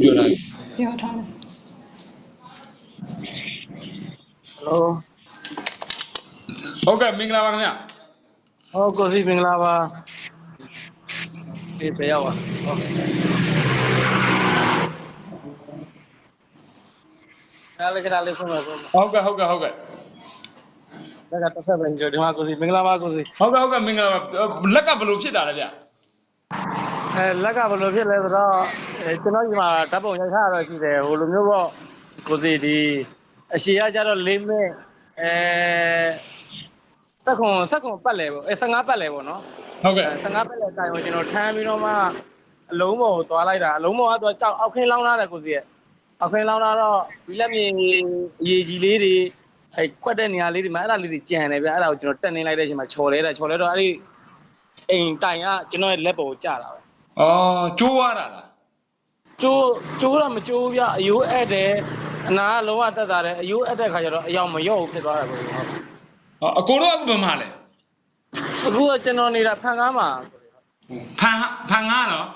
ပြောတာပြောထားတယ်ဟယ်လိုဟုတ်ကဲ့မင်္ဂလာပါခင်ဗျဟောကိုစီမင်္ဂလာပါဒီပဲရောက်ပါဟုတ်ဒါလည်းကြလေးဖွင့်ပါဦးဟုတ်ကဲ့ဟုတ်ကဲ့ဟုတ်ကဲ့ဒါကတစ်ဖက်ပဲကြိုဒီမှာကိုစီမင်္ဂလာပါကိုစီဟုတ်ကဲ့ဟုတ်ကဲ့မင်္ဂလာပါလက်ကဘယ်လိုဖြစ်တာလဲဗျ အဲလက်ကဘယ်လိုဖြစ်လဲဆိုတော့အဲကျွန်တော်ဒီမှာဓာတ်ပုံရိုက်ထားရတော့ရှိတယ်ဟိုလိုမျိုးပေါ့ကိုစီဒီအရှိရကြတော့၄မိနစ်အဲစက်ခွန်စက်ခွန်ပတ်လဲပေါ့အဲ15ပတ်လဲပေါ့နော်ဟုတ်ကဲ့15ပတ်လဲတိုင်ကိုကျွန်တော်ထမ်းပြီးတော့မှအလုံးပေါ်ကိုသွားလိုက်တာအလုံးပေါ်ကတော့ကြောက်အောက်ခင်းလောင်းလာတယ်ကိုစီရဲ့အောက်ခင်းလောင်းလာတော့ဘီလက်မြေအရေးကြီးလေးတွေအဲကွက်တဲ့နေရာလေးတွေမှာအဲ့ဒါလေးတွေကြံတယ်ဗျအဲ့ဒါကိုကျွန်တော်တက်နေလိုက်တဲ့အချိန်မှာချော်လဲတယ်ချော်လဲတော့အဲ့ဒီအိမ်တိုင်ကကျွန်တော်ရဲ့လက်ပေါ်ကိုကျလာပဲ အော်ကျိုးသွားတာလားကျိုးကျိုးတော့မကျိုးဗျအယိုးအပ်တယ်အနာကလုံးဝတက်တာတယ်အယိုးအပ်တဲ့ခါကျတော့အယောင်မရော့ဘူးဖြစ်သွားတာကိုဟုတ်ဟောအကိုတော့အခုဘယ်မှာလဲအခုကကျွန်တော်နေတာဖန်ကားမှာဖန်ဖန်ငါနော်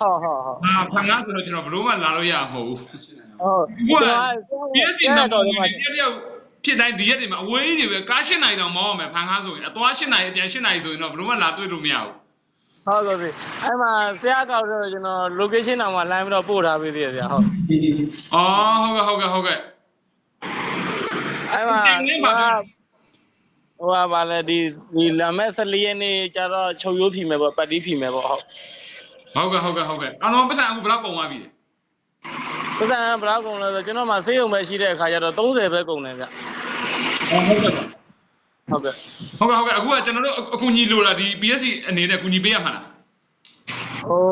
ဟုတ်ဟုတ်ဟုတ်ဟာဖန်ငါဆိုတော့ကျွန်တော်ဘယ်လို့မှလာလို့ရမှာမဟုတ်ဘူးဟုတ်ဟုတ်ကဲ့ PSG မှာတော့ဒီတယောက်ဖြစ်တိုင်းဒီရက်တွေမှာအဝေးကြီးတွေပဲကား၈နိုင်တောင်မောင်းအောင်မယ်ဖန်ငါဆိုရင်အသွား၈နိုင်အပြန်၈နိုင်ဆိုရင်တော့ဘယ်လို့မှလာတွေ့လို့မရဘူး ဟုတ်ကဲ့ပြီအဲ့မှာဆရာကောက်တော့ကျွန်တော် location တောင်မှ line ပြီးတော့ပို့ထားပေးသေးတယ်ဗျဟုတ်အော်ဟုတ်ကဲ့ဟုတ်ကဲ့ဟုတ်ကဲ့အဲ့မှာဒီနေ့မှာဟိုဟာဗာလဲဒီဒီလာမဲ့14ရက်နေ့ကျတော့ချုပ်ရိုးဖြီမယ်ပေါ့ပတ်တီးဖြီမယ်ပေါ့ဟုတ်ဟုတ်ကဲ့ဟုတ်ကဲ့ဟုတ်ကဲ့အလုံးပတ်စံအခုဘယ်လောက်ကုန်သွားပြီလဲပစံဘယ်လောက်ကုန်လဲဆိုကျွန်တော်မှဆေးရုံပဲရှိတဲ့အခါကျတော့30ပဲကုန်တယ်ဗျဟုတ်ကဲ့ ဟုတ်ကဲ့ဟုတ်ကဲ့ဟုတ်ကဲ့အခုကကျွန်တော်တို့အကူညီလိုတာဒီ PSG အနေနဲ့ကူညီပေးရမှာလားဟို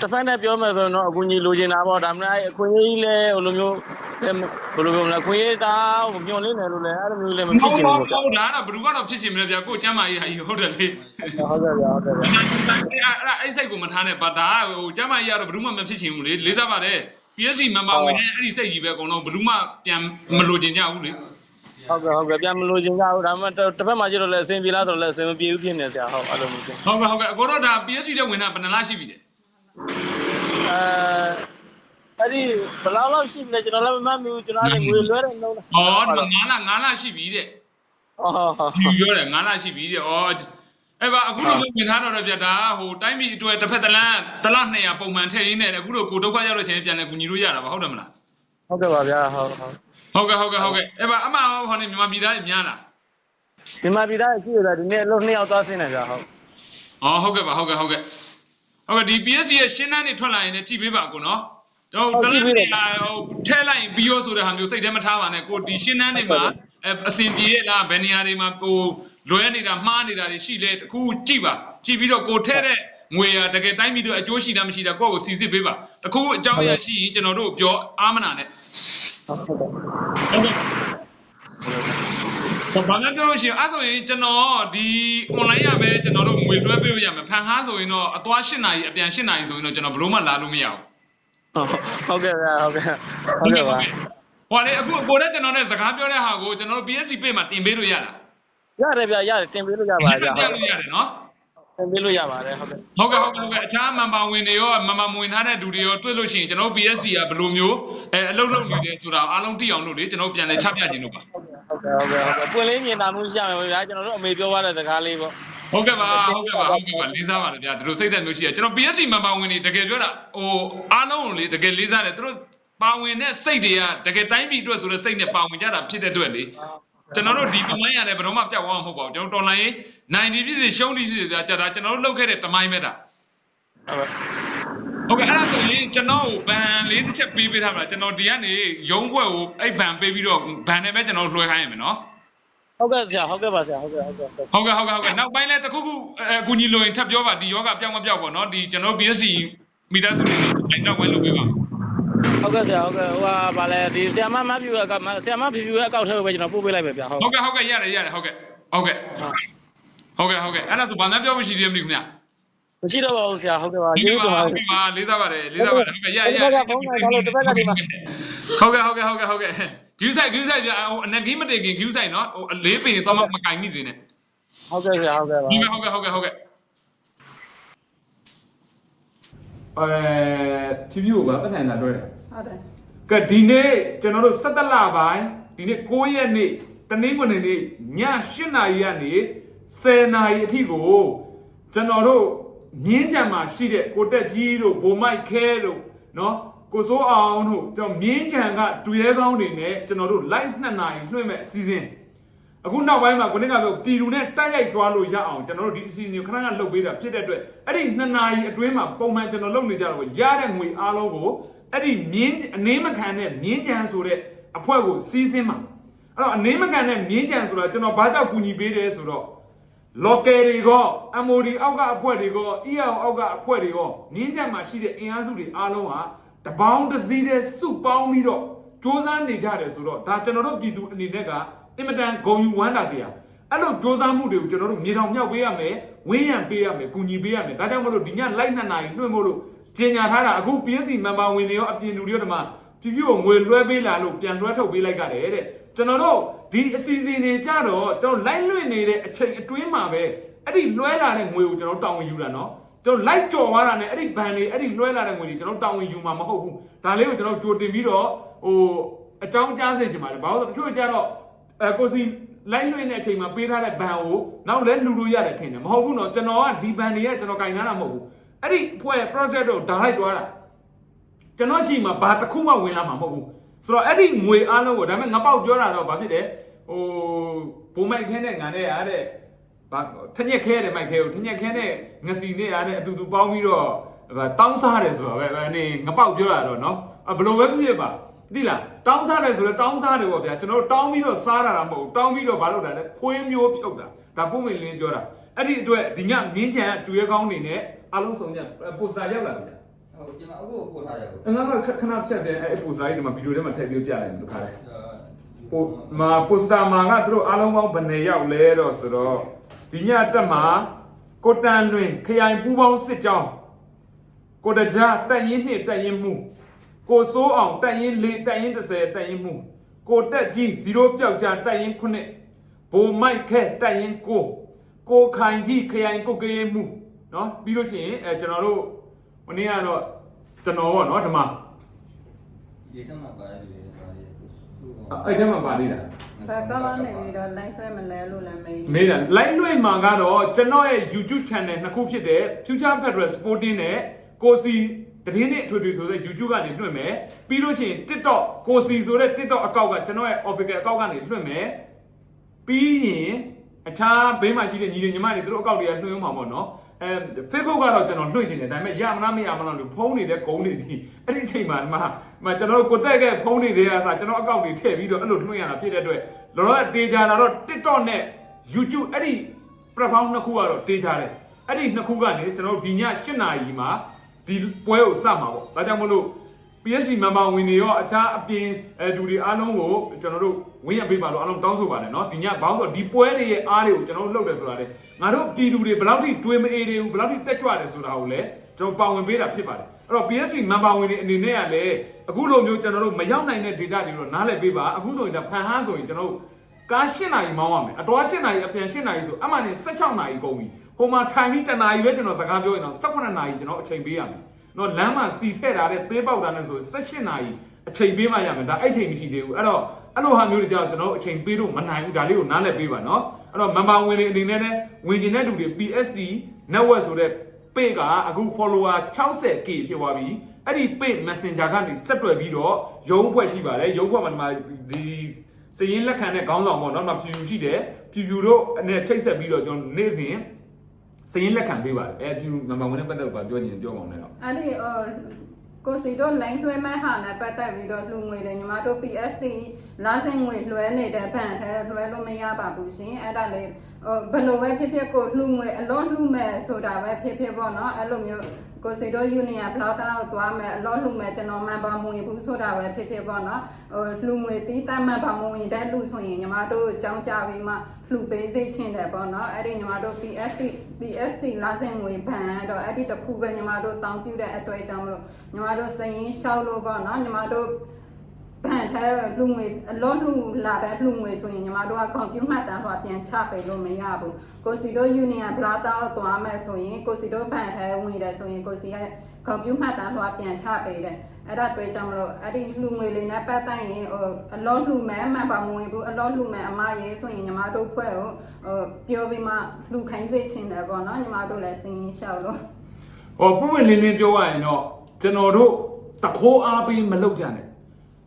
တစ်ဖက်နဲ့ပြောမယ်ဆိုရင်တော့အကူကြီးလိုချင်တာပေါ့ဒါမှမဟုတ်အခွင့်အရေးလဲဟိုလိုမျိုးဘယ်လိုပြောမလဲအခွင့်အရေးတာဟိုညွန်လေးနေလို့လဲအဲ့လိုမျိုးလည်းမဖြစ်ချင်ဘူးပေါ့ဗျဟုတ်လားတော့ဘယ်သူကတော့ဖြစ်ချင်မလဲဗျာကိုကျမ်းမာရေးဟာကြီးဟုတ်တယ်လေဟုတ်ကဲ့ဗျဟုတ်ကဲ့ဗျအဲ့အဲ့အဲ့စိတ်ကိုမထားနဲ့ဗတာဟိုကျမ်းမာရေးကတော့ဘယ်သူမှမဖြစ်ချင်ဘူးလေလေးစားပါတယ် PSG မန်ပါဝင်တဲ့အဲ့ဒီစိတ်ကြီးပဲအကုန်လုံးဘယ်သူမှပြန်မလိုချင်ကြဘူးလေ ဟုတ်ကဲ့ဟုတ်ကဲ့ပြန်မလို့ချင်ကြဘူးဒါမှမဟုတ်တစ်ဖက်မှာကျတော့လည်းအဆင်ပြေလားဆိုတော့လည်းအဆင်မပြေဘူးဖြစ်နေဆရာဟုတ်အဲ့လိုမျိုးဖြစ်ဟုတ်ကဲ့ဟုတ်ကဲ့အကိုတော့ဒါ PSG တဲ့ဝင်တာဘယ်နှလားရှိပြီလဲအဲအဲ့ဒီဘယ်လောက်လောက်ရှိလဲကျွန်တော်လည်းမမှတ်ဘူးကျွန်တော်လည်းငွေလွှဲတယ်နှုံးဩဒီ9လ9လရှိပြီတဲ့ဟုတ်ဟုတ်ဟုတ်ဒီပြောတယ်9လရှိပြီတဲ့ဩအဲ့ပါအခုလိုဝင်ထားတော့ဗျာဒါဟိုတိုင်းပြည်အတွက်တစ်ဖက်တစ်လမ်းတစ်လ200ပုံမှန်ထည့်ရင်းနဲ့အခုလိုကိုဒုက္ခရောက်လို့ရှိရင်ပြန်လဲကူညီလို့ရတာပါဟုတ်တယ်မလားဟုတ်ကဲ့ပါဗျာဟုတ်ဟုတ် ဟုတ်ကဲ့ဟုတ်ကဲ့ဟုတ်ကဲ့အဲ့ပါအမှန်ဟောနေမြန်မာပြည်သားတွေများလားဒီမှာပြည်သားရှိရတာဒီနေ့အလုပ်နှစ်ယောက်သွားဆင်းတယ်ဗျာဟုတ်။အော်ဟုတ်ကဲ့ပါဟုတ်ကဲ့ဟုတ်ကဲ့။ဟုတ်ကဲ့ဒီ PSG ရဲ့ရှင်းနှန်းတွေထွက်လာရင်လည်းကြည့်ပေးပါကိုနော်။ကျွန်တော်တလက်နေဟိုထဲလိုက်ပြီးရောဆိုတဲ့ဟာမျိုးစိတ်ထဲမထားပါနဲ့ကိုဒီရှင်းနှန်းတွေမှာအဲအစင်ပြေရဲ့လားဘယ်နေရာတွေမှာဟိုလွဲနေတာမှားနေတာတွေရှိလဲတခုကြည့်ပါ။ကြည့်ပြီးတော့ကိုထဲတဲ့ငွေရတကယ်တိုင်းပြည်တို့အကျိုးရှိတာမရှိတာကိုယ့်ကိုစီစစ်ပေးပါ။တခုအကြောင်းအရာရှိရင်ကျွန်တော်တို့ပြောအားမနာနဲ့ ဟုတ်ကဲ့ဟုတ်ကဲ့တော့ဘာလဲပြောလို့ရှိရင်အဲ့ဆိုရင်ကျွန်တော်ဒီ online ရပဲကျွန်တော်တို့ငွေလွှဲပေးလို့ရမယ်ဖန်ကားဆိုရင်တော့အသွား၈နာရီအပြန်၈နာရီဆိုရင်တော့ကျွန်တော်ဘယ်လို့မှလာလို့မရဘူးဟုတ်ကဲ့ဗျာဟုတ်ကဲ့ဟုတ်ကဲ့ပါဟိုလေအခုကိုနဲ့ကျွန်တော်နဲ့စကားပြောတဲ့ဟာကိုကျွန်တော်တို့ PSC ပေးမှာတင်ပေးလို့ရတာရတယ်ဗျာရတယ်တင်ပေးလို့ရပါဗျာတင်လို့ရတယ်နော်တင် ပေးလို့ရပါတယ်ဟုတ်ကဲ့ဟုတ်ကဲ့ဟုတ်ကဲ့ဟုတ်ကဲ့အခြားမန်ပါဝင်တွေရောမန်ပါမဝင်ထားတဲ့လူတွေရောတွေ့လို့ရှိရင်ကျွန်တော်တို့ PSC ကဘယ်လိုမျိုးအဲအလုပ်လုပ်နေတယ်ဆိုတာအားလုံးသိအောင်လို့လေကျွန်တော်ပြန်လဲချပြခြင်းလို့ပါဟုတ်ကဲ့ဟုတ်ကဲ့ဟုတ်ကဲ့ပွင့်လင်းမြင်တာမှုရှိရမယ်ဗျာကျွန်တော်တို့အမေပြောသွားတဲ့စကားလေးပေါ့ဟုတ်ကဲ့ပါဟုတ်ကဲ့ပါဟုတ်ကဲ့ပါလေးစားပါတယ်ဗျာသူတို့စိတ်သက်မျိုးရှိတယ်ကျွန်တော် PSC မန်ပါဝင်တွေတကယ်ပြောတာဟိုအားလုံးကိုလေတကယ်လေးစားတယ်သူတို့ပါဝင်တဲ့စိတ်တွေကတကယ်တိုင်းပြည်အတွက်ဆိုတဲ့စိတ်နဲ့ပါဝင်ကြတာဖြစ်တဲ့အတွက်လေ ကျွန်တော်တို့ဒီတမိုင်းရတယ်ဘယ်တော့မှပြောက်သွားမှာမဟုတ်ပါဘူးကျွန်တော်တော်လိုင်းရေး90ပြည့်စုံရှုံးတိပြည့်စုံကြာတာကျွန်တော်တို့လုပ်ခဲ့တဲ့တမိုင်းပဲဒါဟုတ်ကဲ့ဟုတ်ကဲ့အဲ့ဒါဆိုရင်ကျွန်တော်ကိုဘန်လေးတစ်ချက်ပေးပေးထားပါကျွန်တော်ဒီကနေရုံးဖွဲ့ကိုအဲ့ဘန်ပေးပြီးတော့ဘန်နဲ့ပဲကျွန်တော်လွှဲခိုင်းရမယ်နော်ဟုတ်ကဲ့ဆရာဟုတ်ကဲ့ပါဆရာဟုတ်ကဲ့ဟုတ်ကဲ့ဟုတ်ကဲ့ဟုတ်ကဲ့ဟုတ်ကဲ့နောက်ပိုင်းလဲတစ်ခုခုအကူညီလိုရင်ထပ်ပြောပါဒီယောဂပြောင်းမပြောက်ပေါ့နော်ဒီကျွန်တော် BSC မီတာစုတွေအဲ့နောက်ပိုင်းလုပ်ပေးပါ ဟုတ်ကဲ့ဆရာဟုတ်ကဲ့ဟိုဟာဗာလဲဒီဆရာမမပြူအကောက်ဆရာမဖြူဖြူရဲ့အကောက်ထဲကိုပဲကျွန်တော်ပို့ပေးလိုက်ပဲဗျာဟုတ်ဟုတ်ကဲ့ဟုတ်ကဲ့ရတယ်ရတယ်ဟုတ်ကဲ့ဟုတ်ကဲ့ဟုတ်ကဲ့ဟုတ်ကဲ့အဲ့ဒါဆိုဘာမှပြောမရှိသေးဘူးခင်ဗျာမရှိတော့ပါဘူးဆရာဟုတ်ကဲ့ပါဒီကျေးဇူးတင်ပါပါတယ်ဒီပါလေးစားပါတယ်လေးစားပါတယ်ဟုတ်ကဲ့ရရဒီဘက်ကဖုန်းလိုက်တော့လို့ဒီဘက်ကဒီမှာဟုတ်ကဲ့ဟုတ်ကဲ့ဟုတ်ကဲ့ဟုတ်ကဲ့ဂူးဆိုင်ဂူးဆိုင်ပြဟိုအနက်ကြီးမတင်ခင်ဂူးဆိုင်နော်ဟိုအလေးပင်တော့မကင်မိစေနဲ့ဟုတ်ကဲ့ဆရာဟုတ်ကဲ့ပါဟုတ်ကဲ့ဟုတ်ကဲ့ဟုတ်ကဲ့ဟုတ်ကဲ့ဖြူဖြူကိုပါပတ်ဆိုင်လာလွှဲတယ် ဟုတ်တယ်ကဲဒီနေ့ကျွန်တော်တို့17လပိုင်းဒီနေ့9ရက်နေ့တနင်္ဂနွေနေ့ည8နာရီကနေ10နာရီအထိကိုကျွန်တော်တို့မြင်းကြံမှာရှိတဲ့ကိုတက်ကြီးတို့ဘိုမိုက်ခဲတို့နော်ကိုစိုးအောင်တို့ကျွန်တော်မြင်းကြံကတူရဲကောင်းတွေနဲ့ကျွန်တော်တို့ live 2နာရီလွှင့်မဲ့အစီအစဉ်အခုနောက်ပိုင်းမှာကိုနေ့ကပြောပြည်သူနဲ့တိုက်ရိုက်သွားလို့ရအောင်ကျွန်တော်တို့ဒီအစီအစဉ်ကိုခဏခဏလှုပ်ပေးတာဖြစ်တဲ့အတွက်အဲ့ဒီ2နာရီအတွင်းမှာပုံမှန်ကျွန်တော်လုပ်နေကြတော့ရတဲ့ငွေအားလုံးကို အဲ့ဒီမြင်းအနေမခံတဲ့မြင်းကြံဆိုတဲ့အဖွဲ့ကိုစီးစင်းမှာအဲ့တော့အနေမခံတဲ့မြင်းကြံဆိုတာကျွန်တော်ဘာကြောင့်ကူညီပေးတယ်ဆိုတော့ local တွေက MOD အောက်ကအဖွဲ့တွေက EAO အောက်ကအဖွဲ့တွေကနင်းချက်မှာရှိတဲ့အင်အားစုတွေအားလုံးဟာတပေါင်းတစ်စည်းတည်းစုပေါင်းပြီးတော့စ조사နေကြတယ်ဆိုတော့ဒါကျွန်တော်တို့ပြည်သူအနေနဲ့ကအင်မတန်ဂုဏ်ယူဝမ်းသာစရာအဲ့လိုစ조사မှုတွေကိုကျွန်တော်တို့မြေတောင်မြောက်ပေးရမယ်ဝင်းရံပေးရမယ်ကူညီပေးရမယ်ဒါကြောင့်မလို့ဒီညလိုက်နှစ်နာရီလွှင့်မို့လို့ ကြေညာထားတာအခု PSC member ဝင်တွေရောအပြင်လူတွေရောဒီမှာပြပြကိုငွေလွှဲပေးလာလို့ပြန်လွှဲထုတ်ပေးလိုက်ကြတယ်တဲ့ကျွန်တော်တို့ဒီအစီအစဉ်တွေကြတော့ကျွန်တော်လိုက်လွှင့်နေတဲ့အချိန်အတွင်းမှာပဲအဲ့ဒီလွှဲလာတဲ့ငွေကိုကျွန်တော်တောင်းဝင်ယူတာနော်ကျွန်တော်လိုက်ကြော်သွားတာနဲ့အဲ့ဒီဘန်တွေအဲ့ဒီလွှဲလာတဲ့ငွေတွေကျွန်တော်တောင်းဝင်ယူမှာမဟုတ်ဘူးဒါလေးကိုကျွန်တော်ကြိုတင်ပြီးတော့ဟိုအကြောင်းကြားစေချင်ပါတယ်ဘာလို့လဲတချို့ကြတော့အဲကိုစီလိုက်လွှင့်တဲ့အချိန်မှာပေးထားတဲ့ဘန်ကိုနောက်လဲလူလို့ရတယ်ထင်တယ်မဟုတ်ဘူးနော်ကျွန်တော်ကဒီဘန်တွေကကျွန်တော်ကင်ထားတာမဟုတ်ဘူး အဲ့ဒီဖွဲ့ project တော့ဒါလိုက်သွားတာ ကျွန်တော်ရှိမှာဘာတစ်ခုမှဝင်လာမှာမဟုတ်ဘူးဆိုတော့အဲ့ဒီငွေအားလုံးကိုဒါပေမဲ့ငါပေါက်ပြောတာတော့ဘာဖြစ်တယ်ဟိုဘုံမိုက်ခဲနဲ့ငါနဲ့ရတဲ့ဘာထညက်ခဲတယ်မိုက်ခဲကိုထညက်ခဲနဲ့ငစီနဲ့ရတဲ့အတူတူပေါင်းပြီးတော့ဘာတောင်းစားတယ်ဆိုတော့ပဲအနေငါပေါက်ပြောတာတော့เนาะဘယ်လိုပဲဖြစ်ဖြစ်ပါသိလားတောင်းစားတယ်ဆိုတော့တောင်းစားတယ်ပေါ့ဗျာကျွန်တော်တောင်းပြီးတော့စားတာတာမဟုတ်ဘူးတောင်းပြီးတော့ဘာလုပ်တာလဲခွေးမျိုးဖြုတ်တာဒါပုံမင်းလင်းပြောတာအဲ့ဒီအတွက်ဒီညမြင်းချံတူရဲကောင်းနေနဲ့ အားလုံးစုံညပိုစတာရောက်လာပြီလားဟုတ်ကျွန်တော်အခုပို့ထားရကိုအဲ့တော့ခခဏချက်တယ်အဲ့ပိုစတာကြီးဒီမှာဗီဒီယိုထဲမှာထည့်ပြပြလိုက်မယ်တခါလေပိုမာပိုစတာမှာကသူတို့အားလုံးပေါင်းဘယ်နှစ်ယောက်လဲတော့ဆိုတော့ဒီညတက်မှာကိုတန်လွင်ခရိုင်ပူးပေါင်းစစ်ကြောင်းကိုတကြားတက်ရင်နှစ်တက်ရင်မှုကိုစိုးအောင်တက်ရင်၄တက်ရင်30တက်ရင်မှုကိုတက်ကြီး0ပြောက်ကြတက်ရင်9ဘိုမိုက်ခဲတက်ရင်9ကိုခိုင်ကြီးခရိုင်ကုတ်ကလေးမှု เนาะပြီးလို့ရှိရင်အဲကျွန်တော်တို့ဟိုနေ့ကတော့ကျွန်တော်ပေါ့เนาะဒီမှာ ဒီထက်မှပါတယ်ဒီစာလေးကို အဲ့ထဲမှာပါသေးတာ ဘယ်ကောင်းနေပြီးတော့ live ဆွဲမလဲလို့လည်းမေး မေးတာ live လွှင့်မှာကတော့ကျွန်တော်ရဲ့ YouTube channel နှစ်ခုဖြစ်တဲ့ Future Federal Sporting နဲ့ကိုစီတည်င်းနဲ့အထွေထွေဆိုတဲ့ YouTube ကနေလွှင့်မယ်ပြီးလို့ရှိရင် TikTok ကိုစီဆိုတဲ့ TikTok အကောင့်ကကျွန်တော်ရဲ့ official အကောင့်ကနေလွှင့်မယ်ပြီးရင်အခြားဘေးမှာရှိတဲ့ညီတွေညီမတွေသူတို့အကောင့်တွေကလွှင့်အောင်မှာပေါ့နော် အဲ Facebook ကတော့ကျွန်တော်လွှင့်ချင်တယ်ဒါပေမဲ့ရမလားမရမလားလို့ဖုန်းနေတဲ့ဂုံးတွေဒီအဲ့ဒီအချိန်မှာဒီမှာဒီမှာကျွန်တော်တို့ကိုတက်ကဖုန်းတွေတွေကစားကျွန်တော်အကောင့်တွေထည့်ပြီးတော့အဲ့လိုလွှင့်ရတာဖြစ်တဲ့အတွက်လောလောဆယ်တေချာလာတော့ TikTok နဲ့ YouTube အဲ့ဒီ platform နှစ်ခုကတော့တေးကြတယ်အဲ့ဒီနှစ်ခုကနေကျွန်တော်တို့ဒီည8နာရီမှာဒီပွဲကိုစမှာပေါ့ဒါကြောင့်မလို့ PSG member ဝင်တွေရောအခြားအပြင်အဲဒူတွေအားလုံးကိုကျွန်တော်တို့ဝင်ရပေးပါလို့အားလုံးတောင်းဆိုပါတယ်เนาะဒီညဘာလို့ဆိုတော့ဒီပွဲတွေရဲ့အားတွေကိုကျွန်တော်တို့လုပ်တယ်ဆိုတာလေငါတို့ပြည်သူတွေဘယ်လောက်ထိတွေးမအေးတွေဘူးဘယ်လောက်ထိတက်ကြွတယ်ဆိုတာကိုလည်းကျွန်တော်ပါဝင်ပေးတာဖြစ်ပါတယ်အဲ့တော့ PSG member ဝင်တွေအနေနဲ့ကလည်းအခုလိုမျိုးကျွန်တော်တို့မရောက်နိုင်တဲ့ data တွေတော့နားလည်ပေးပါအခုဆိုရင်ဒါဖန်ဟန်းဆိုရင်ကျွန်တော်တို့ ကား၈နာရီမောင်းရမယ်အတော်၈နာရီအပြန်၈နာရီဆိုအမှန်နဲ့16နာရီကုန်ပြီဟိုမှာထိုင်ပြီးတနာရီပဲကျွန်တော်စကားပြောရင်တော့18နာရီကျွန်တော်အချိန်ပေးရမယ် နော်လမ်းမှာစီထည့်ထားတဲ့သေးပေါက်တာနဲ့ဆို18နာရီအချိန်ပေးမှရမယ်ဒါအဲ့ချိန်မရှိသေးဘူးအဲ့တော့အဲ့လိုဟာမျိုးတွေကြောင့်ကျွန်တော်အချိန်ပေးလို့မနိုင်ဘူးဒါလေးကိုနားလည်ပေးပါနော်အဲ့တော့ member ဝင်တွေအနေနဲ့လည်းဝင်ကျင်တဲ့လူတွေ PSD network ဆိုတဲ့ page ကအခု follower 60k ဖြစ်သွားပြီအဲ့ဒီ page messenger ကနေဆက်တွယ်ပြီးတော့ရုံးဖွဲ့ရှိပါတယ်ရုံးဖွဲ့မှာဒီမှာဒီစရင်လက်ခံတဲ့ခေါင်းဆောင်ပေါ့နော်မှာဖြူဖြူရှိတယ်ဖြူဖြူတို့နဲ့ချိတ်ဆက်ပြီးတော့ကျွန်တော်နေ့စဉ် စရင်လက်ခံပေးပါတယ်အဲဖြူနံပါတ်1နဲ့ပတ်သက်လို့ပြောချင်ပြောကောင်းတယ်တော့အဲ့ဒီဟိုကိုစီတို့ line လွှဲမဲ့ဟာနဲ့ပတ်သက်ပြီးတော့လှူငွေတယ်ညီမတို့ PSD လာစင်ငွေလွှဲနေတဲ့ဘဏ်ထဲလွှဲလို့မရပါဘူးရှင်အဲ့ဒါလေးဟိုဘယ်လိုပဲဖြစ်ဖြစ်ကိုလှူငွေအလောလှူမဲ့ဆိုတာပဲဖြစ်ဖြစ်ပေါ့နော်အဲ့လိုမျိုး ကိုစီတို့ union ဘလောက်တောက်သွားမယ်အလောလှူမဲ့ကျွန်တော်မှန်ပါမဝင်ဘူးဆိုတာပဲဖြစ်ဖြစ်ပေါ့နော်ဟိုလှူငွေတီးတတ်မှန်ပါမဝင်တဲ့လှူဆိုရင်ညီမတို့အကြောင်းကြပြီးမှလှူပေးစိတ်ချင်းတယ်ပေါ့နော်အဲ့ဒီညီမတို့ PSD PSD လာစင်ငွေဘဏ်တော့အဲ့ဒီတစ်ခုပဲညီမတို့တောင်းပြတဲ့အတွက်ကြောင့်မလို့ညီမတို့စရင်ရှောက်လို့ပေါ့နော်ညီမတို့ ဘန်ထဲလူငွေအလောလူလာတဲ့လူငွေဆိုရင်ညီမတို့ကကွန်ပျူတာမှတ်တမ်းတော့ပြန်ချပေးလို့မရဘူးကိုစီတို့ union plaza ကိုသွားမယ်ဆိုရင်ကိုစီတို့ဘန်ထဲဝင်တယ်ဆိုရင်ကိုစီရဲ့ကွန်ပျူတာမှတ်တမ်းတော့ပြန်ချပေးတယ်အဲ့ဒါတွေ့ကြမလို့အဲ့ဒီလူငွေလေးနဲ့ပတ်သက်ရင်ဟိုအလောလူမဲမှန်ပါမဝင်ဘူးအလောလူမဲအမရေးဆိုရင်ညီမတို့ဖွဲ့ကိုဟိုပြောပြီးမှလူခိုင်းစေချင်တယ်ပေါ့နော်ညီမတို့လည်းစင်းရင်ရှောက်လို့ဟောပုံဝင်လင်းလင်းပြောရရင်တော့ကျွန်တော်တို့တခိုးအားပေးမလုပ်ကြနဲ့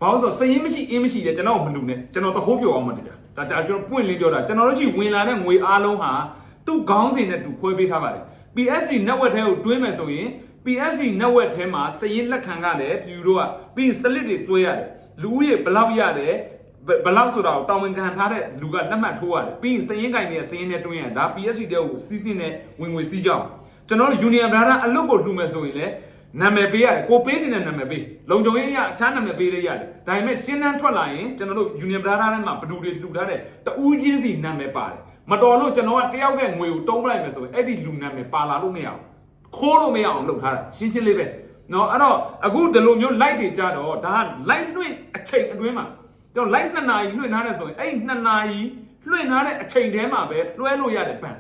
ဘာလို့ဆိုစရင်မရှိအင်းမရှိတယ်ကျွန်တော်မလူနဲ့ကျွန်တော်တခိုးပြောအောင်မတည်တာဒါကြကျွန်တော်ပွင့်လင်းပြောတာကျွန်တော်တို့ကြီးဝင်လာတဲ့ငွေအားလုံးဟာသူ့ခေါင်းစဉ်နဲ့သူခွဲပေးထားပါတယ် PSD network ထဲကိုတွင်းမယ်ဆိုရင် PSD network ထဲမှာစရင်လက်ခံရတယ်ဖြူတို့ကပြီးစလစ်တွေဆွဲရတယ်လူဦးရေဘယ်လောက်ရတယ်ဘယ်လောက်ဆိုတာကိုတောင်းဝန်ခံထားတဲ့လူကလက်မှတ်ထိုးရတယ်ပြီးရင်စရင်ကင်တွေစရင်နဲ့တွင်းရဒါ PSD တဲ့ကိုစီးစင်းနဲ့ဝင်ငွေစီးကြအောင်ကျွန်တော်တို့ Union Brother အလုပ်ကိုလှူမယ်ဆိုရင်လည်း နာမည်ပေးရတယ်ကိုပေးစင်တဲ့နာမည်ပေးလုံခြုံရေးရအခြားနာမည်ပေးလေးရတယ်ဒါပေမဲ့ရှင်းတန်းထွက်လာရင်ကျွန်တော်တို့ Union Brother ထဲမှာဘလူတွေလှူထားတဲ့တူးချင်းစီနာမည်ပါတယ်မတော်လို့ကျွန်တော်ကတယောက်ရဲ့ငွေကိုတုံးလိုက်မယ်ဆိုရင်အဲ့ဒီလူနာမည်ပါလာလို့မရဘူးခိုးလို့မရအောင်လုပ်ထားတာရှင်းရှင်းလေးပဲနော်အဲ့တော့အခုဒီလိုမျိုး light တွေကြတော့ဒါက light လွှင့်အချိန်အတွင်းမှာကျွန်တော် light 2နာရီလွှင့်ထားတယ်ဆိုရင်အဲ့ဒီ2နာရီလွှင့်ထားတဲ့အချိန်ထဲမှာပဲလွှဲလို့ရတဲ့ဘန်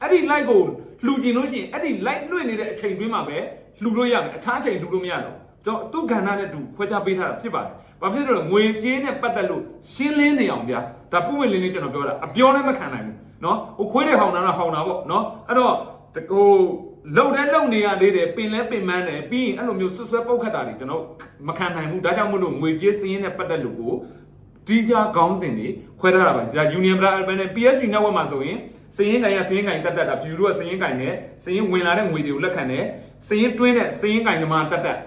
အဲ့ဒီ light ကိုလှူကျင်လို့ရှိရင်အဲ့ဒီ light လွှင့်နေတဲ့အချိန်တွင်းမှာပဲ လှူလို့ရမယ်အခြားချိန်လှူလို့မရတော့ကျွန်တော်သူ့ကဏ္ဍနဲ့တူခွဲခြားပေးထားတာဖြစ်ပါတယ်။ဘာဖြစ်လို့လဲငွေကြေးနဲ့ပတ်သက်လို့ရှင်းလင်းနေအောင်ဗျာ။ဒါပုံဝင်လင်းလေးကျွန်တော်ပြောတာအပြောလည်းမခံနိုင်ဘူး။နော်။ဟိုခွေးတွေဟောင်းတာတော့ဟောင်းတာပေါ့နော်။အဲ့တော့ဟိုလုံတဲ့လုံနေရသေးတယ်ပင်လဲပင်မန်းတယ်ပြီးရင်အဲ့လိုမျိုးဆွဆွဲပုတ်ခတ်တာတွေကျွန်တော်မခံနိုင်ဘူး။ဒါကြောင့်မို့လို့ငွေကြေးစင်းရင်းနဲ့ပတ်သက်လို့ကိုတီးကြခေါင်းစဉ်တွေခွဲထားတာပါ။ဒါ Union Brand Urban နဲ့ PSC Network မှာဆိုရင်စင်းရင်းတိုင်းကစင်းရင်းတိုင်းတက်တက်တာပြည်သူတို့ကစင်းရင်းတိုင်းနဲ့စင်းရင်းဝင်လာတဲ့ငွေတွေကိုလက်ခံတယ်။ စင်းရင်းတွင်းတဲ့စင်းရင်းကင်သမားတက်တက်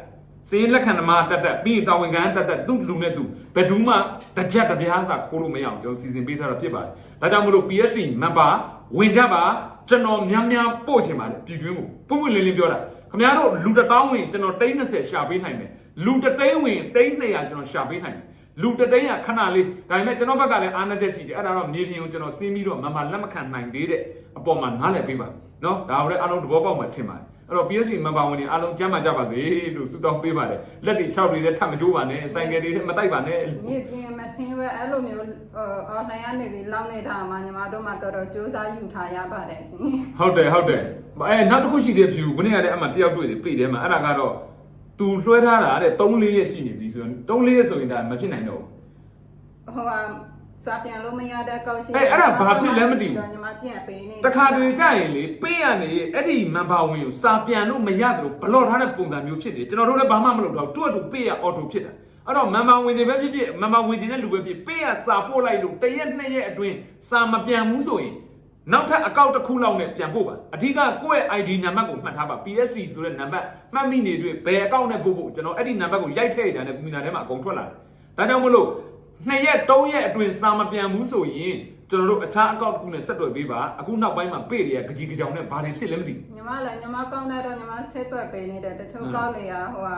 စင်းရင်းလက်ခံသမားတက်တက်ပြီးရင်တာဝန်ခံတက်တက်သူ့လူနဲ့သူဘယ်သူမှတစ်ချက်တစ်ပြားစာခိုးလို့မရအောင်ကျွန်တော်စီစဉ်ပေးထားတာဖြစ်ပါတယ်ဒါကြောင့်မို့လို့ PSG member ဝင်ကြပါကျွန်တော်များများပို့ချင်ပါတယ်ပြည်တွင်းကိုပုံပွင့်လင်းလင်းပြောတာခင်ဗျားတို့လူတစ်တောင်းဝင်ကျွန်တော်တိန်း30ရှာပေးနိုင်တယ်လူတစ်သိန်းဝင်တိန်း200ကျွန်တော်ရှာပေးနိုင်တယ်လူတစ်သိန်းကခဏလေးဒါပေမဲ့ကျွန်တော်ဘက်ကလည်းအားနည်းချက်ရှိတယ်အဲ့ဒါတော့မြေပြင်ကိုကျွန်တော်စင်းပြီးတော့မမလက်မခံနိုင်သေးတဲ့အပေါ်မှာနားလည်ပေးပါနော်ဒါကိုလည်းအားလုံးသဘောပေါက်မှထင်ပါတယ် အဲ့တော့ PSG မန်ပါဝင်တွေအားလုံးကြမ်းမှကြပါစေလို့ဆုတောင်းပေးပါတယ်လက်တွေ6တွေလည်းထပ်မကြိုးပါနဲ့ဆိုင်ကယ်တွေလည်းမတိုက်ပါနဲ့မြေပြင်မစင်းပဲအဲ့လိုမျိုးအော်လိုင်းကနေပြီးလောင်းနေတာမှာညီမတို့မှတော်တော်စူးစမ်းယူထားရပါတယ်ရှင်ဟုတ်တယ်ဟုတ်တယ်အဲနောက်တစ်ခုရှိသေးဖြူခုနေ့ကလည်းအမှတယောက်တွေ့တယ်ပြေးတယ်မှာအဲ့ဒါကတော့ तू လွှဲထားတာတဲ့3-4ရက်ရှိနေပြီဆိုရင်3-4ရက်ဆိုရင်ဒါမဖြစ်နိုင်တော့ဘူးဟိုဟာ စာပြန်လို့မရတဲ့ကောက်ရှိအေးအဲ့ဒါဘာဖြစ်လဲမသိဘူး ညီမပြန်ပေးနေတခါတလေကြာရင်လေပေးရနေအဲ့ဒီမန်ပါဝင်ကိုစာပြန်လို့မရသလိုဘလော့ထားတဲ့ပုံစံမျိုးဖြစ်တယ်ကျွန်တော်တို့လည်းဘာမှမလုပ်တော့ဘူးသူ့အတူပေးရအော်တိုဖြစ်တာအဲ့တော့မန်ပါဝင်တွေပဲဖြစ်ဖြစ်မန်ပါဝင်ခြင်းတဲ့လူပဲဖြစ်ပေးရစာပို့လိုက်လို့တစ်ရက်နှစ်ရက်အတွင်းစာမပြန်ဘူးဆိုရင်နောက်ထပ်အကောင့်တစ်ခုလောက်နဲ့ပြန်ပို့ပါအဓိကကိုယ့်ရဲ့ ID နံပါတ်ကိုမှတ်ထားပါ PSD ဆိုတဲ့နံပါတ်မှတ်မိနေတွေ့ဘယ်အကောင့်နဲ့ပို့ဖို့ကျွန်တော်အဲ့ဒီနံပါတ်ကိုရိုက်ထည့်ထားတဲ့ကွန်ပျူတာထဲမှာအကုန်ထွက်လာတယ်ဒါကြောင့်မလို့ နှစ်ရက်သုံးရက်အတွင်းစာမပြန်ဘူးဆိုရင်ကျွန်တော်တို့အခြားအကောင့်တစ်ခုနဲ့ဆက်သွယ်ပေးပါအခုနောက်ပိုင်းမှာပေတွေကကြကြီးကြောင်နဲ့ဘာတွေဖြစ်လဲမသိဘူးညီမလည်းညီမကောင်းတဲ့တော့ညီမဆက်သွက်ပေးနေတယ်တချို့ကောက်လေရဟိုဟာ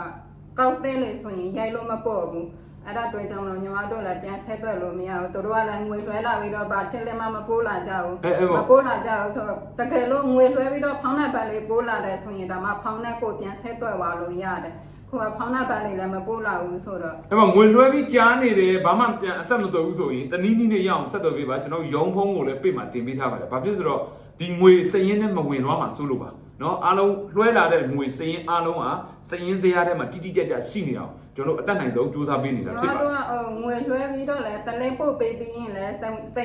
ကောက်သေးလေဆိုရင်ရိုက်လို့မပေါ့ဘူးအဲ့ဒါတွေ့ကြောင့်မလို့ညီမတို့လည်းပြန်ဆက်သွက်လို့မရဘူးတို့ကလည်းငွေလွှဲလာပြီးတော့ဗာချက်လည်းမမပိုးလာကြဘူးမပိုးလာကြဘူးဆိုတော့တကယ်လို့ငွေလွှဲပြီးတော့ဖောင်းတဲ့ဘက်လေးပိုးလာတယ်ဆိုရင်ဒါမှဖောင်းတဲ့ကိုပြန်ဆက်သွက်သွားလို့ရတယ် ခုကဖောင်းတဲ့ဘက်လေးလည်းမပိုးလာဘူးဆိုတော့ အဲ့မှာငွေလွှဲပြီးကြားနေတယ်ဘာမှပြန်အဆက်မသွယ်ဘူးဆိုရင်တနည်းနည်းနဲ့ရအောင်ဆက်သွယ်ပေးပါကျွန်တော်ရုံဖုံးကိုလည်းပြမှာတင်ပေးထားပါတယ်ဘာဖြစ်ဆိုတော့ဒီငွေစရင်နဲ့မဝင်သွားမှာစိုးလို့ပါเนาะအားလုံးလွှဲလာတဲ့ငွေစရင်အားလုံးဟာ စရင်စရာထဲမှာတိတိကျကျရှိနေအောင်ကျွန်တော်အတက်နိုင်ဆုံးစူးစမ်းပေးနေတာ ညီ ဖြစ် မ ပါတ တို့ ယ် ကဟိုငွေလွှဲပြီးတော့လဲဇလက်ပို့ပေးပြီးရင်လဲစ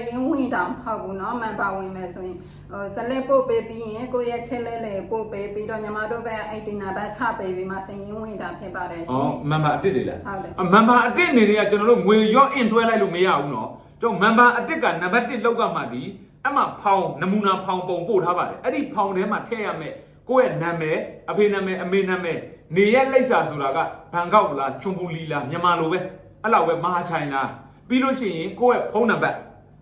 ရင်ဝင်တာမဟုတ်ဘူးเนาะမန်ပါဝင်မယ်ဆိုရင်ဟိုဇလက်ပို့ပေးပြီးရင်ကိုယ့်ရဲ့ချက်လက်လေးပို့ပေးပြီးတော့ညီမတို့ပဲအိတ်တင်နာပဲချပေးပြီးမှစရင်ဝင်တာဖြစ်ပါတယ်ရှင် ဩမန်ဘာအတစ်တွေလား ဟုတ်တယ် အမန်ဘာအတစ်နေတွေကကျွန်တော်တို့ငွေရော့အင်လွှဲလိုက်လို့မရဘူးเนาะကျွန်တော်မန်ဘာအတစ်ကနံပါတ်1လောက်ကမှဒီအမှဖောင်နမူနာဖောင်ပုံပို့ထားပါတယ်အဲ့ဒီဖောင်ထဲမှာထည့်ရမယ်ကိုယ့်ရဲ့နာမည်အဖေနာမည်အမေနာမည် နေရဲ့လိပ်စာဆိုတာကဘန်ကောက်လားချွန်ပူလီလားမြန်မာလိုပဲအဲ့လောက်ပဲမဟာချိုင်လားပြီးလို့ရှိရင်ကိုယ့်ရဲ့ဖုန်းနံပါတ်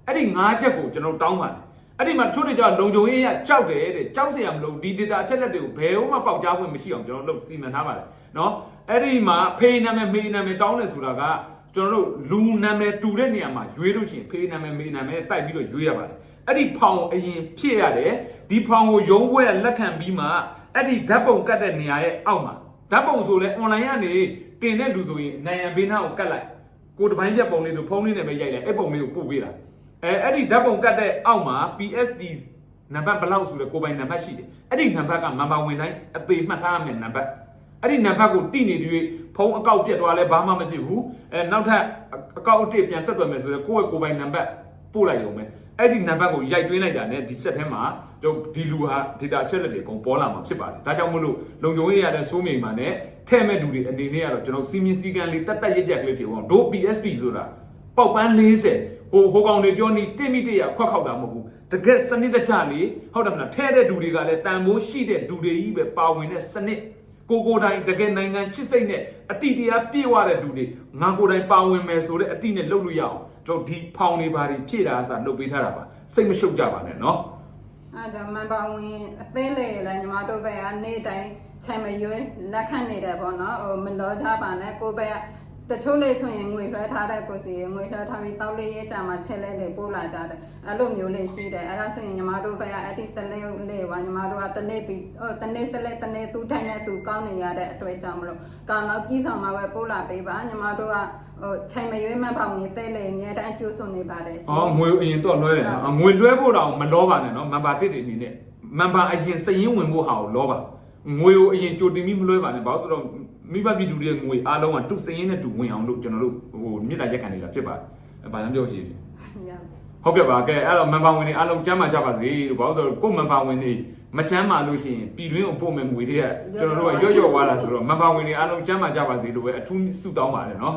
အဲ့ဒီ၅ချက်ကိုကျွန်တော်တောင်းပါတယ်အဲ့ဒီမှာချို့တွေကြောင့်လုံခြုံရေးရကြောက်တယ်တဲ့ကြောက်စရာမလိုဒီ data အချက်လက်တွေကိုဘယ်တော့မှပေါက်ကြားခွင့်မရှိအောင်ကျွန်တော်လုပ်စီမံထားပါတယ်နော်အဲ့ဒီမှာဖေးနာမည်မေးနာမည်တောင်းတယ်ဆိုတာကကျွန်တော်တို့လူနာမည်တူတဲ့နေရာမှာရွေးလို့ရှိရင်ဖေးနာမည်မေးနာမည်တိုက်ပြီးတော့ရွေးရပါတယ်အဲ့ဒီဖောင်ကိုအရင်ဖြည့်ရတယ်ဒီဖောင်ကိုရုံးပွဲလက်ခံပြီးမှအဲ့ဒီဓာတ်ပုံကတ်တဲ့နေရာရဲ့အောက်မှာ ဓာတ်ပုံဆိုလဲ online ကနေတင်တဲ့လူဆိုရင်နိုင်ရန်ဘေးနားကိုကတ်လိုက်ကိုတပိုင်းပြက်ပုံလေးသူဖုန်းလေးနဲ့ပဲရိုက်လိုက်အဲ့ပုံလေးကိုပို့ပေးတာအဲအဲ့ဒီဓာတ်ပုံကတ်တဲ့အောက်မှာ PSD နံပါတ်ဘယ်လောက်ဆိုလဲကိုပိုင်နံပါတ်ရှိတယ်အဲ့ဒီနံပါတ်ကမန်ပါဝင်တိုင်းအသေးမှတ်ထားရမယ်နံပါတ်အဲ့ဒီနံပါတ်ကိုတိနေတွေ့ဖုန်းအကောက်ပြတ်သွားလဲဘာမှမဖြစ်ဘူးအဲနောက်ထပ်အကောက်အတစ်ပြန်ဆက်သွယ်မယ်ဆိုတော့ကိုယ့်ရဲ့ကိုပိုင်နံပါတ်ပို့လိုက်ရုံပဲ အဲ့ဒီနံပါတ်ကိုရိုက်သွင်းလိုက်တာ ਨੇ ဒီဆက်ထဲမှာကျွန်တော်ဒီလူဟာ data အချက်လက်တွေအကုန်ပေါ်လာမှာဖြစ်ပါတယ်ဒါကြောင့်မို့လို့လုံခြုံရေးရတဲ့စိုးမိန်မှာ ਨੇ ထဲ့မဲ့လူတွေအနေနဲ့ကတော့ကျွန်တော်စီမင်းစည်းကမ်းလေးတက်တက်ရက်ရက်ကလေးဖြစ်အောင်ဒို့ PSP ဆိုတာပေါက်ပန်း40ဟိုဟိုကောင်တွေပြောနေတိမိတရခွက်ခောက်တာမဟုတ်ဘူးတကယ်စနစ်တကျလေးဟုတ်တယ်မလားထဲတဲ့လူတွေကလည်းတန်မိုးရှိတဲ့လူတွေကြီးပဲပါဝင်တဲ့စနစ် ကိုကိုတိုင်တကယ်နိုင်ငံချစ်စိတ်နဲ့အတိတရားပြည့်ဝတဲ့လူတွေငါကိုတိုင်ပါဝင်မယ်ဆိုတဲ့အတိနဲ့လှုပ်လို့ရအောင်တို့ဒီဖောင်တွေပါတွေဖြည့်တာအစားလှုပ်ပေးထားတာပါစိတ်မရှုပ်ကြပါနဲ့နော်အားကြောင့်မန်ပါဝင်အသေးလေလည်းညီမတို့ဘက်ကနေတိုင်းချိန်မရွေးလက်ခံနေတယ်ပေါ့နော်ဟိုမလောကြပါနဲ့ကိုဘက်က တချို့လေးဆိုရင်ငွေလွှဲထားတဲ့ကိုစီငွေလွှဲထားပြီးစောက်လေးရေးကြမှာချက်လဲလေးပို့လာကြတယ်အဲ့လိုမျိုးလေးရှိတယ်အဲ့ဒါဆိုရင်ညီမတို့ဘက်ကအဲ့ဒီစလဲလေးပါညီမတို့ကတနေ့ပြီးဟိုတနေ့စလဲတနေ့သူထိုင်နေသူကောင်းနေရတဲ့အတွေ့အကြုံမလို့ကောင်တော့ပြီးဆောင်မှာပဲပို့လာပေးပါညီမတို့ကဟိုချိန်မရွေးမှန်ပါဝင်တဲ့လေအများတိုင်းကျိုးစွန်နေပါတယ်ရှင်အော်ငွေအရင်တော့လွှဲတယ်နော်ငွေလွှဲဖို့တောင်မလောပါနဲ့နော်မန်ပါတစ်တွေအနေနဲ့မန်ပါအရင်စရင်ဝင်ဖို့ဟာကိုလောပါငွေကိုအရင်ကြိုတင်ပြီးမလွှဲပါနဲ့ဘာလို့ဆိုတော့ မိဘပြည်သူတွေငွေအားလုံးကတုစရင်နဲ့တူဝင်အောင်လို့ကျွန်တော်တို့ဟိုမြစ်တာရက်ခံနေတာဖြစ်ပါတယ်အဲဘာကြောင့်ပြောရှိလဲရပါဟုတ်ကဲ့ပါကဲအဲ့တော့မန်ပါဝင်တွေအားလုံးကျမ်းမာကြပါစေလို့ဘာလို့ဆိုတော့ကို့မန်ပါဝင်တွေမချမ်းမာလို့ရှိရင်ပြည်တွင်းကိုပို့မယ်ငွေတွေကကျွန်တော်တို့ကရော့ရော့သွားတာဆိုတော့မန်ပါဝင်တွေအားလုံးကျမ်းမာကြပါစေလို့ပဲအထူးဆုတောင်းပါတယ်နော်